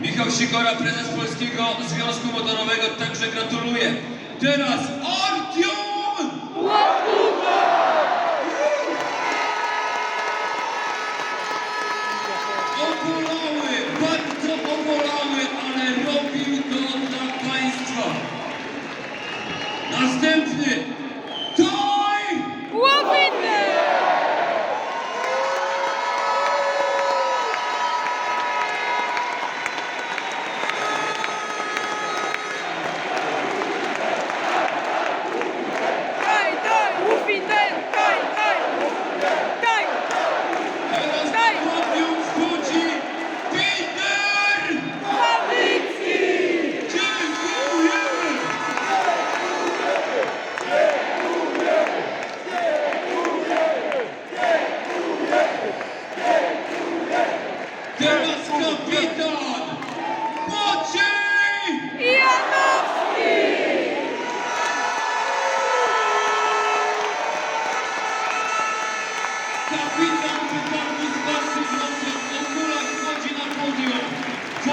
Michał Sikora, prezes Polskiego Związku Motorowego, także gratuluję. Teraz Artiom!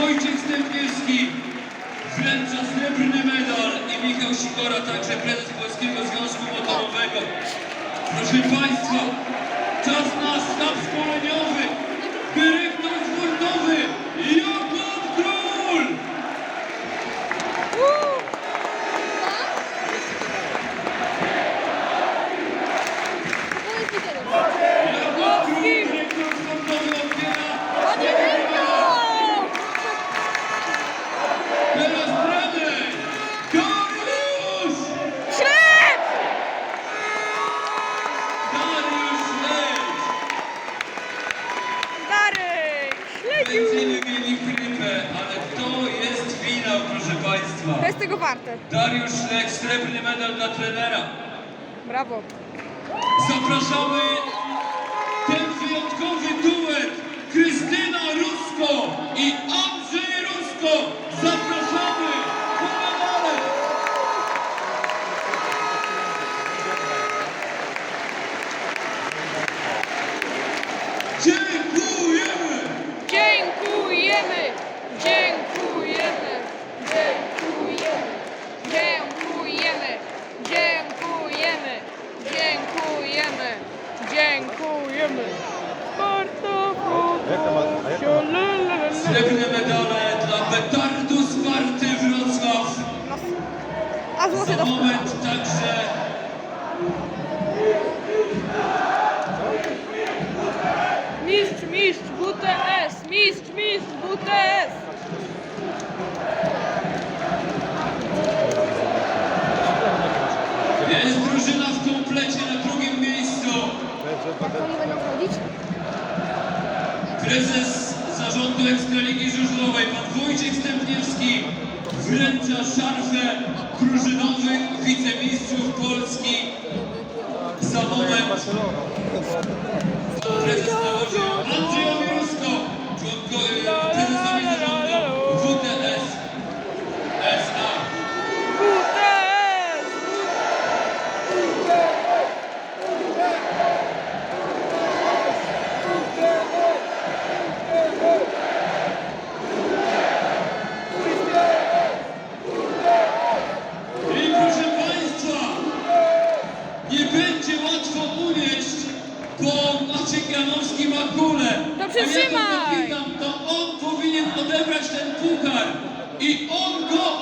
Wojciech Stępiewski wręcza srebrny medal i Michał Sikora, także prezes Polskiego Związku Motorowego. Proszę Państwa, Będziemy mieli chrypę, ale to jest finał, proszę Państwa. To jest tego warte. Dariusz Leć, srebrny medal dla trenera. Brawo. Zapraszamy ten wyjątkowy duet Krystyna Rusko i Andrzej Rusko. Zapraszamy po medale. Dziękujemy! Dziękujemy! Dziękujemy! Dziękujemy! Dziękujemy! Dziękujemy! Dziękujemy! Bardzo Srebrne medale dla Petardu Sparty Wrocław. A Za złoty do moment także Oni będą chodzić? Prezes zarządu Ekstraligi Żużlowej, pan Wojciech Stępniewski, wręcza szarfę drużynowych wicemistrzów Polski. Za moment prezes nałożył Andrzejowi bo Maciek Janowski ma kulę. To A ja przytrzymaj. go pytam, to on powinien odebrać ten puchar. I on go